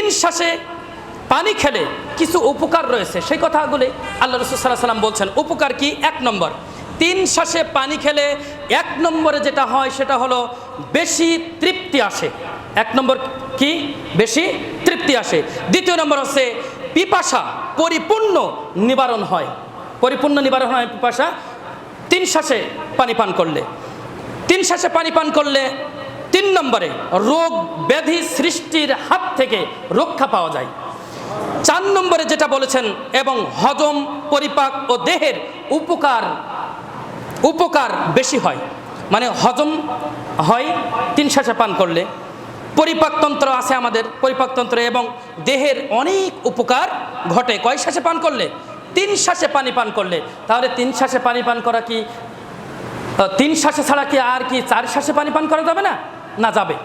তিন শ্বাসে পানি খেলে কিছু উপকার রয়েছে। সেই কথাগুলি আল্লাহ রসুল সাল্লাহ সাল্লাম বলছেন। উপকার কি? এক নম্বর তিন শ্বাসে পানি খেলে এক নম্বরে যেটা হয় সেটা হলো বেশি তৃপ্তি আসে। এক নম্বর কি? বেশি তৃপ্তি আসে। দ্বিতীয় নম্বর হচ্ছে পিপাসা পরিপূর্ণ নিবারণ হয়। পরিপূর্ণ নিবারণ হয় পিপাসা। তিন শ্বাসে পানি পান করলে। তিন শ্বাসে পানি পান করলে তিন নম্বরে, রোগ ব্যাধি সৃষ্টির হাত থেকে রক্ষা পাওয়া যায়। চার নম্বরে যেটা বলেছেন, এবং হজম, পরিপাক ও দেহের উপকার উপকার বেশি হয়। মানে হজম হয়, তিন শ্বাসে পান করলে। পরিপাকতন্ত্র আছে আমাদের পরিপাকতন্ত্র এবং দেহের অনেক উপকার ঘটে। কয় শ্বাসে পান করলে? তিন শ্বাসে পানি পান করলে। তাহলে তিন শ্বাসে পানি পান করা কি? তিন শ্বাসে ছাড়া কি আর কি চার শ্বাসে পানি পান করা যাবে না? না, যাবে।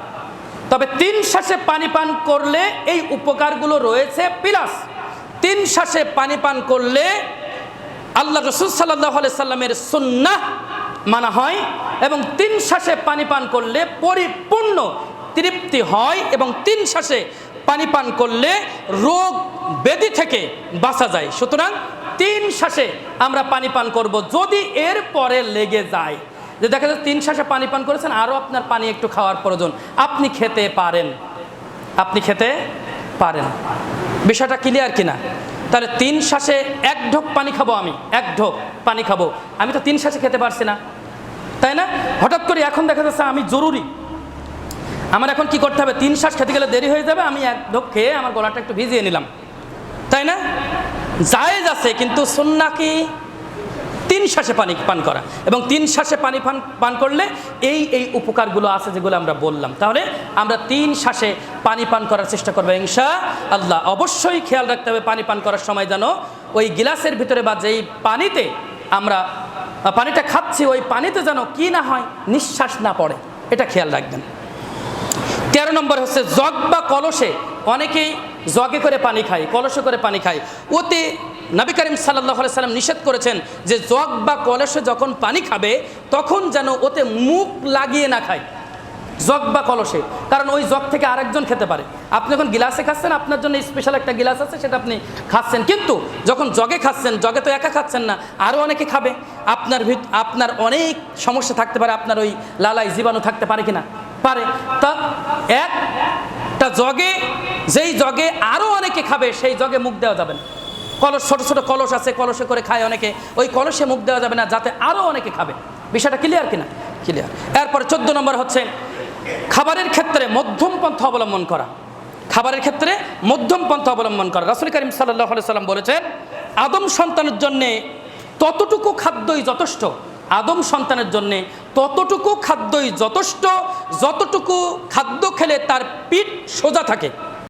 তবে তিন শ্বাসে পানি পান করলে এই উপকারগুলো রয়েছে প্লাস। তিন শ্বাসে পানি পান করলে আল্লাহ রসুল সাল্লাহ সাল্লামের সুন্নাহ মানা হয় এবং তিন শ্বাসে পানি পান করলে পরিপূর্ণ তৃপ্তি হয় এবং তিন শ্বাসে পানি পান করলে রোগ ব্যাধি থেকে বাঁচা যায়। সুতরাং তিন শ্বাসে আমরা পানি পান করব। যদি এর পরে লেগে যায়, যে দেখা যাচ্ছে তিন শ্বাসে পানি পান করেছেন আরও আপনার পানি একটু খাওয়ার প্রয়োজন। আপনি খেতে পারেন। আপনি খেতে পারেন। বিষয়টা ক্লিয়ার কিনা? তাহলে তিন শ্বাসে এক ঢোক পানি খাব আমি। এক ঢোক পানি খাব। আমি তো তিন শ্বাসে খেতে পারছি না। তাই না? হঠাৎ করে এখন দেখা যাচ্ছে আমি জরুরি। আমার এখন কি করতে হবে? তিন শ্বাস খেতে গেলে দেরি হয়ে যাবে, আমি এক ঢোক খেয়ে আমার গলাটা একটু ভিজিয়ে নিলাম। তাই না? জায়েজ আছে, কিন্তু সুন্না কি? তিন শ্বাসে পানি পান করা। এবং তিন শ্বাসে পানি পান পান করলে এই এই উপকারগুলো আছে যেগুলো আমরা বললাম। তাহলে আমরা তিন শ্বাসে পানি পান করার চেষ্টা করব ইনশা আল্লাহ। অবশ্যই খেয়াল রাখতে হবে পানি পান করার সময় যেন ওই গিলাসের ভিতরে বা যেই পানিতে আমরা পানিটা খাচ্ছি, ওই পানিতে যেন কি না হয়, নিঃশ্বাস না পড়ে। এটা খেয়াল রাখবেন। তেরো নম্বর হচ্ছে জগ বা কলসে অনেকেই জগে করে পানি খায় কলসে করে পানি খায় ওতে নবী করিম সাল্লাহ সাল্লাম নিষেধ করেছেন যে জগ বা কলসে যখন পানি খাবে, তখন যেন ওতে মুখ লাগিয়ে না খায়। জগ বা কলসে। কারণ ওই জগ থেকে আরেকজন খেতে পারে। আপনি যখন গিলাসে খাচ্ছেন, আপনার জন্য স্পেশাল একটা গিলাস আছে, সেটা আপনি খাচ্ছেন। কিন্তু যখন জগে খাচ্ছেন, জগে তো একা খাচ্ছেন না আরও অনেকে খাবে। আপনার আপনার অনেক সমস্যা থাকতে পারে, আপনার ওই লালাই জীবাণু থাকতে পারে কিনা? পারে। তা একটা জগে, যেই জগে আরও অনেকে খাবে, সেই জগে মুখ দেওয়া যাবে না। কলস, ছোট ছোট কলস আছে, কলসে করে খায় অনেকে। ওই কলসে মুখ দেওয়া যাবে না, যাতে আরও অনেকে খাবে। বিষয়টা ক্লিয়ার কিনা? ক্লিয়ার এরপরে চোদ্দ নম্বর হচ্ছে, খাবারের ক্ষেত্রে মধ্যম পন্থা অবলম্বন করা। খাবারের ক্ষেত্রে মধ্যম পন্থা অবলম্বন করা। রাসুল করিম সাল্লাহ সাল্লাম বলেছেন, আদম সন্তানের জন্যে ততটুকু খাদ্যই যথেষ্ট। আদম সন্তানের জন্যে ততটুকু খাদ্যই যথেষ্ট যতটুকু খাদ্য খেলে তার পিঠ সোজা থাকে।